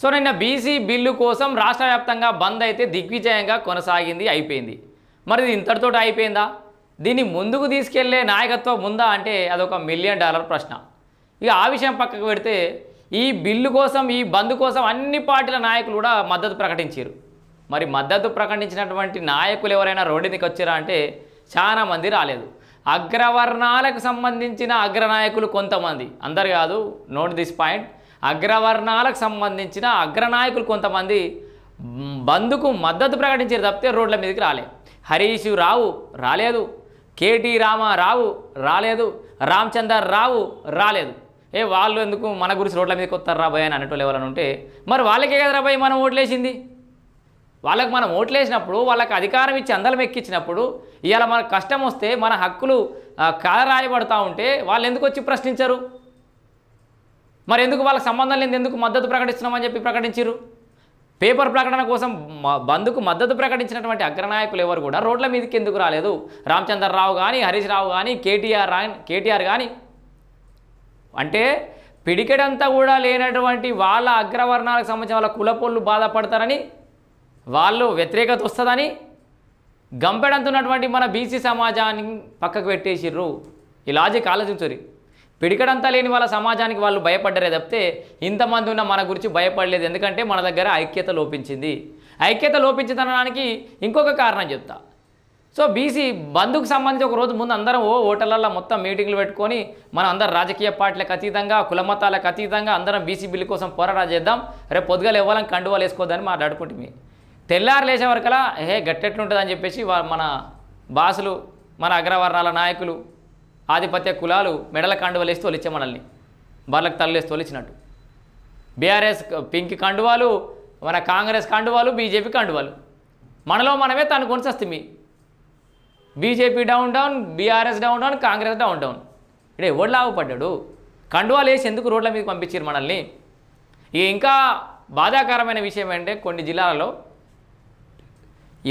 So నిన్న BC bill కోసం రాష్ట్ర వ్యాప్తంగా బంద్ అయితే దిగ్విజయంగా కొనసాగింది అయిపోయింది. మరి ఇది ఇంతటితో అయిపోయిందా? దీన్ని ముందుకు తీసుకెళ్ళే నాయకత్వం ఉందా అంటే అదొక మిలియన్ డాలర్ ప్రశ్న. ఇక ఆ విషయం పక్కకు పెడితే ఈ బిల్లు కోసం ఈ బంద్ కోసం అన్ని పార్టీల నాయకులు కూడా మద్దతు ప్రకటించారు మరి మద్దతు ప్రకటించినటువంటి నాయకులు ఎవరైనా రోడ్డు వచ్చారా అంటే చాలా మంది రాలేదు. అగ్రవర్ణాలకు సంబంధించిన అగ్రనాయకులు కొంతమంది. అందరు కాదు నోట్ దిస్ పాయింట్. అగ్రవర్ణాలకు సంబంధించిన అగ్రనాయకులు కొంతమంది బంద్కు మద్దతు ప్రకటించారు తప్పితే రోడ్ల మీదకి రాలే. హరీష్ రావు రాలేదు. కేటీ రామారావు రాలేదు. రామచందర్ రావు రాలేదు. ఏ వాళ్ళు ఎందుకు మన గురించి రోడ్ల మీదకి వస్తారు రాబోయే అని అనేటోళ్ళు ఎవరైనా ఉంటే మరి వాళ్ళకే కదా రాబోయ్ మనం ఓట్లేసింది? వాళ్ళకు మనం ఓట్లేసినప్పుడు వాళ్ళకి అధికారం ఇచ్చి అందలం ఎక్కించినప్పుడు ఇవాళ మనకు కష్టం వస్తే మన హక్కులు ఆ, కాలరాయబడతా ఉంటే వాళ్ళు ఎందుకు వచ్చి ప్రశ్నించరు? మరి ఎందుకు వాళ్ళకి సంబంధం లేదు ఎందుకు మద్దతు ప్రకటిస్తున్నామని చెప్పి ప్రకటించారు పేపర్ ప్రకటన కోసం మ- బంద్కు మద్దతు ప్రకటించినటువంటి అగ్రనాయకులు ఎవరు కూడా రోడ్ల మీదకి ఎందుకు రాలేదు? రామచంద్రరావు కానీ హరీష్ రావు కానీ కేటీఆర్ రా కేటీఆర్ కానీ అంటే పిడికెడంతా కూడా లేనటువంటి వాళ్ళ అగ్రవర్ణాలకు సంబంధించిన వాళ్ళ కులపోళ్ళు బాధపడతారని వాళ్ళు వ్యతిరేకత వస్తుందని గంపెడంతున్నటువంటి మన బీసీ సమాజాన్ని పక్కకు పెట్టేసిర్రు. ఈ లాజిక్ ఆలోచించరు పిడికడంతా లేని వాళ్ళ సమాజానికి వాళ్ళు భయపడ్డరే తప్పితే ఇంతమంది ఉన్న మన గురించి భయపడలేదు. ఎందుకంటే మన దగ్గర ఐక్యత లోపించింది. ఐక్యత లోపించదనడానికి ఇంకొక కారణం చెప్తా. సో బీసీ బంధుకు సంబంధించి ఒక రోజు ముందు అందరం ఓ హోటళ్ళల్లో మొత్తం మీటింగ్లు పెట్టుకొని మనం అందరం రాజకీయ పార్టీలకు అతీతంగా కులమతాలకు అతీతంగా అందరం బీసీ బిల్లు కోసం పోరాటం చేద్దాం. రేపు పొద్దుగాలు ఇవ్వాలని కండువాలు వేసుకోవద్దని మాట్లాడుకుంటుంది తెల్లారు లేచే వరకలా హే గట్టెట్లుంటుందని అని చెప్పేసి మన బాసులు మన అగ్రవర్ణాల నాయకులు ఆధిపత్య కులాలు మెడల కండువలు వేసి తోలిచ్చే మనల్ని. బర్లకు తల్లేసి తోలిచ్చినట్టు బీఆర్ఎస్ పింక్ కండువాలు మన కాంగ్రెస్ కండువాలు బీజేపీ కండువాలు. మనలో మనమే తను కొనిచేస్తుంది BJP down down BRS down down Congress down down. ఇక్కడ ఎవడు లాభపడ్డాడు? కండువాలు వేసి ఎందుకు రోడ్ల మీద పంపించారు మనల్ని? ఇక ఇంకా బాధాకరమైన విషయం ఏంటంటే కొన్ని జిల్లాలలో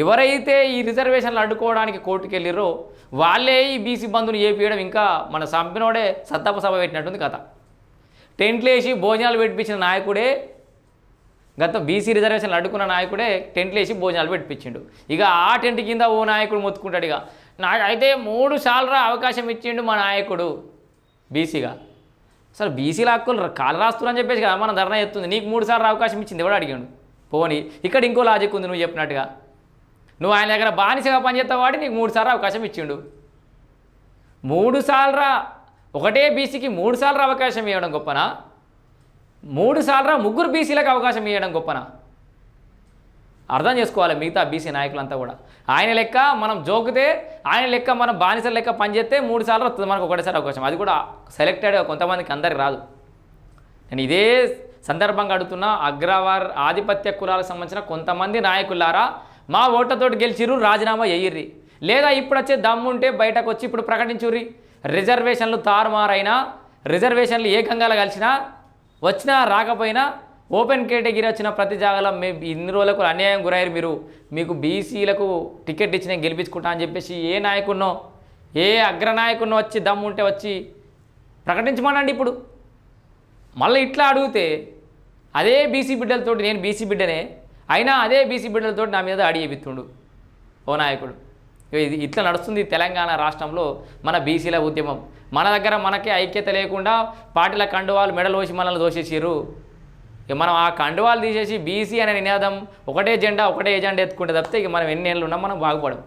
ఎవరైతే ఈ రిజర్వేషన్లు అడ్డుకోవడానికి కోర్టుకు వెళ్ళిరో వాళ్ళే ఈ బీసీ బంధుని ఏపీయడం ఇంకా మన సంపినోడే సత్తాప సభ పెట్టినట్టుంది కథ. టెంట్లు వేసి భోజనాలు పెట్టించిన నాయకుడే గత బీసీ రిజర్వేషన్లు అడ్డుకున్న నాయకుడే టెంట్లు వేసి భోజనాలు పెట్టించిండు ఇక ఆ టెంట్ కింద ఓ నాయకుడు మొత్తుకుంటాడు ఇక. నా అయితే మూడు సార్లు అవకాశం ఇచ్చిండు మా నాయకుడు బీసీగా. అసలు బీసీల హక్కులు కాలు రాస్తున్నారని చెప్పేసి కదా మన ధర్నా ఎత్తుంది. నీకు మూడు సార్లు అవకాశం ఇచ్చింది ఎవడు అడిగాడు? పోనీ ఇక్కడ ఇంకో లాజిక్ ఉంది నువ్వు చెప్పినట్టుగా. నువ్వు ఆయన దగ్గర బానిసగా పనిచేస్తావు వాడి నీకు మూడు సార్లు అవకాశం ఇచ్చిండు. మూడు సార్లు ఒకటే బీసీకి మూడు సార్లు అవకాశం ఇవ్వడం గొప్పనా? మూడు సార్లు ముగ్గురు బీసీలకు అవకాశం ఇవ్వడం గొప్పనా? అర్థం చేసుకోవాలి మిగతా బీసీ నాయకులంతా కూడా. ఆయన లెక్క మనం జోకితే ఆయన లెక్క మనం బానిసల లెక్క పనిచేస్తే మూడు సార్లు వస్తుంది మనకు ఒకటేసారి అవకాశం. అది కూడా సెలెక్టెడ్ కొంతమందికి అందరికి రాదు. నేను ఇదే సందర్భంగా అడుగుతున్నా అగ్రవార్ ఆధిపత్య కులాలకు సంబంధించిన కొంతమంది నాయకులారా మా ఓటతో గెలిచిర్రు రాజీనామా చెయ్యిర్రి లేదా ఇప్పుడు వచ్చే దమ్ముంటే బయటకు వచ్చి ఇప్పుడు ప్రకటించుర్రి. రిజర్వేషన్లు తారుమారైనా రిజర్వేషన్లు ఏకంగా కలిసినా వచ్చినా రాకపోయినా ఓపెన్ కేటగిరీ వచ్చిన ప్రతి జాగాలో మీ ఇన్ని రోజులకు అన్యాయం గురయ్యారు మీరు. మీకు బీసీలకు టికెట్ ఇచ్చి నేను గెలిపించుకుంటా అని చెప్పేసి ఏ నాయకున్నో ఏ అగ్రనాయకున్నో వచ్చి దమ్ముంటే వచ్చి ప్రకటించమనండి ఇప్పుడు. మళ్ళీ ఇట్లా అడిగితే అదే బీసీ బిడ్డలతోటి నేను బీసీ బిడ్డనే అయినా అదే బీసీ బిడ్డలతో నా మీద అడి చేపిస్తుండు ఓ నాయకుడు. ఇది ఇట్లా నడుస్తుంది తెలంగాణ రాష్ట్రంలో మన బీసీల ఉద్యమం. మన దగ్గర మనకే ఐక్యత లేకుండా పార్టీల కండువాలు మెడలు వేసి మనల్ని దోషేసారు ఇక మనం ఆ కండువాలు తీసేసి బీసీ అనే నినాదం ఒకటే జెండా ఒకటే ఎజెండా ఎత్తుకుంటే తప్పితే ఇక మనం ఎన్ని ఏళ్ళు ఉన్నా మనం బాగుపడం